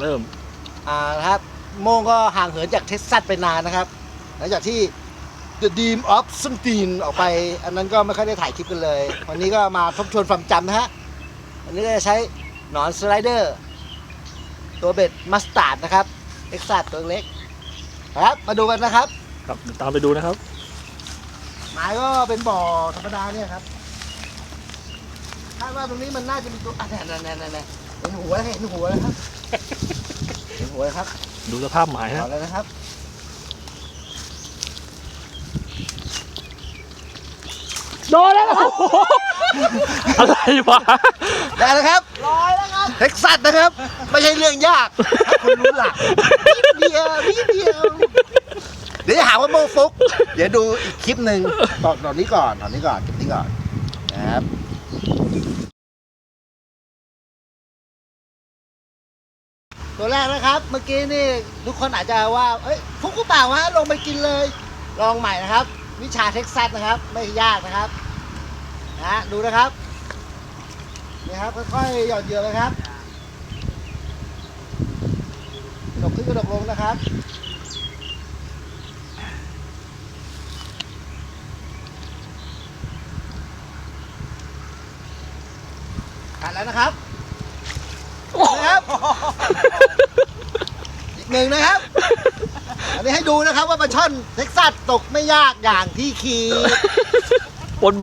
เริ่ม อ่านะครับโมงก็ห่างเหินจากเท็กซัสไปนานนะครับ หลังจากที่ The Dream of s o m t e e n ออกไป อันนั้นก็ไม่ค่อยได้ถ่ายคลิปกันเลย วันนี้ก็มาทบทวนความจำนะฮะ วันนี้ก็จะใช้หนอนสไลเดอร์ ตัวเบ็ดมัสตาร์ดนะครับเท็กซัสตัวเล็กครับ มาดูกันนะครับ ครับเดี๋ยวตามไปดูนะครับ หมายก็เป็นบ่อธรรมดาเนี่ยครับคาดว่าตรงนี้มันน่าจะมีตัวอะนั่นนั่นนั่นนั่นเห็นหัวแล้วเห็นหัวแล้วครับ เห็นหัวแล้วครับดูสภาพหมายฮะเอาแล้วนะครับโดนแล้วโอ้โหอะไรวะได้แล้วครับลอยแล้วครับเท็กซัสนะครับ ไม่ใช่เรื่องยากถ้าคุณรู้หลักนิดเดียวนิดเดียวเดี๋ยวจะหาว่าโมฟุก เดี๋ยวดูอีกคลิปหนึ่งตอนตอนนี้ก่อนตอนนี้ก่อนคลิปนี้ก่อนนะครับ ตัวแรกนะครับ เมื่อกี้นี่ทุกคนอาจจะว่า เอ้ยฟุกกูเปล่าวะลงไปกินเลย ลองใหม่นะครับ วิชาเท็กซัสนะครับ ไม่ยากนะครับนะดูนะครับนี่ครับค่อยๆหย่อนเหยื่อเลยครับกระดกขึ้นกระดกลงนะครับขาดแล้วนะครับนะครับอีกห นึ่งนะครับ อันนี้ให้ดูนะครับว่าปลาช่อนเท็กซัสตกไม่ยากอย่างที่คิด